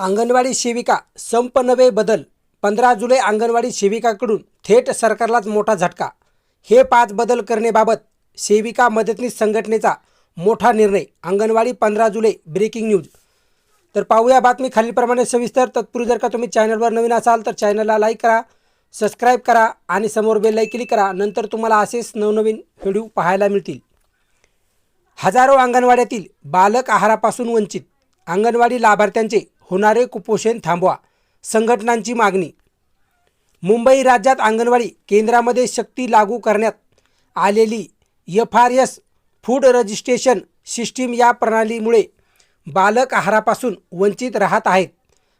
अंगणवाडी सेविका संप नवे बदल. पंधरा जुलै अंगणवाडी सेविकाकडून थेट सरकारलाच मोठा झटका. हे पाच बदल करण्याबाबत सेविका मदतनीस संघटनेचा मोठा निर्णय. अंगणवाडी पंधरा जुलै ब्रेकिंग न्यूज. तर पाहूया बातमी खालीलप्रमाणे सविस्तर. तत्पूर्वी जर का तुम्ही चॅनलवर नवीन असाल तर चॅनलला लाईक करा सबस्क्राईब करा आणि समोर बेल क्लिक करा. नंतर तुम्हाला असेच नवनवीन व्हिडिओ पाहायला मिळतील. हजारो अंगणवाड्यातील बालक आहारापासून वंचित. अंगणवाडी लाभार्थ्यांचे होणारे कुपोषण थांबवा. संघटनांची मागणी. मुंबई राज्यात अंगणवाडी केंद्रामध्ये शक्ती लागू करण्यात आलेली F R S food registration system या प्रणालीमुळे बालक आहारापासून वंचित राहत आहेत.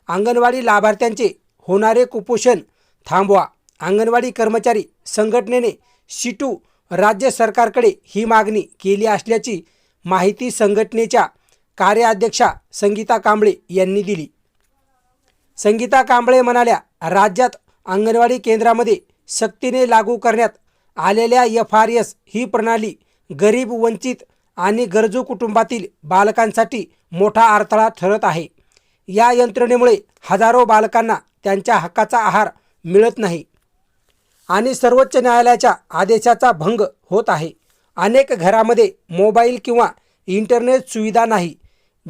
अंगणवाडी लाभार्थ्यांचे होणारे कुपोषण थांबवा. अंगणवाडी कर्मचारी संघटनेने शिटू राज्य सरकारकडे ही मागणी केली असल्याची माहिती संघटनेच्या कार्याध्यक्षा संगीता कांबळे यांनी दिली. संगीता कांबळे म्हणाल्या राज्यात अंगणवाडी केंद्रामध्ये सक्तीने लागू करण्यात आलेल्या एफ आर एस ही प्रणाली गरीब वंचित आणि गरजू कुटुंबातील बालकांसाठी मोठा अडथळा ठरत आहे. या यंत्रणेमुळे हजारो बालकांना त्यांच्या हक्काचा आहार मिळत नाही आणि सर्वोच्च न्यायालयाच्या आदेशाचा भंग होत आहे. अनेक घरामध्ये मोबाईल किंवा इंटरनेट सुविधा नाही.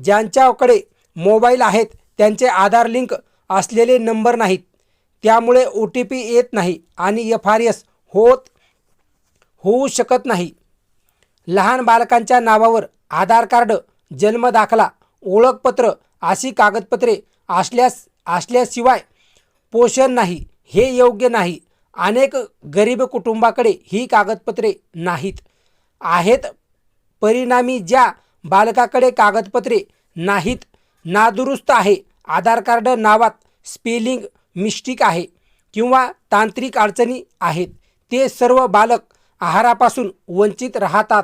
ज्यांच्याकडे मोबाईल आहेत त्यांचे आधार लिंक असलेले नंबर नाहीत. त्यामुळे ओ टी पी येत नाही आणि एफ आर एस होत होऊ शकत नाही. लहान बालकांच्या नावावर आधार कार्ड जन्मदाखला ओळखपत्र अशी कागदपत्रे असल्यास असल्याशिवाय पोषण नाही हे योग्य नाही. अनेक गरीब कुटुंबाकडे ही कागदपत्रे नाहीत. आहेत परिणामी ज्या बालकाकडे कागदपत्रे नाहीत. नादुरुस्त आहे. आधार कार्ड नावात स्पेलिंग मिस्टिक आहे किंवा तांत्रिक अडचणी आहेत. ते सर्व बालक आहारापासून वंचित राहतात.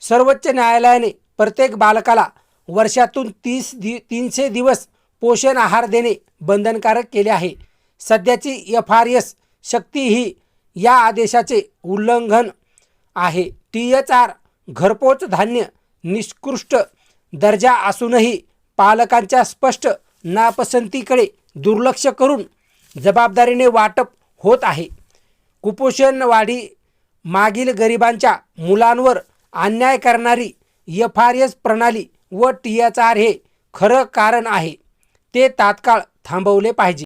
सर्वोच्च न्यायालयाने प्रत्येक बालकाला वर्षातून तीस दि तीनशे दिवस पोषण आहार देणे बंधनकारक केले आहे. सध्याची एफ आर एस शक्ती ही या आदेशाचे उल्लंघन आहे. टी एच आर घरपोच धान्य निष्कृष्ट दर्जा असूनही पालकांच्या स्पष्ट नापसंतीकडे दुर्लक्ष करून जबाबदारीने वाटप होत आहे. कुपोषण वाढी मागील गरिबांच्या मुलांवर अन्याय करणारी एफ आर एस प्रणाली व टी एच आर हे खरं कारण आहे. ते तात्काळ थांबवले पाहिजे.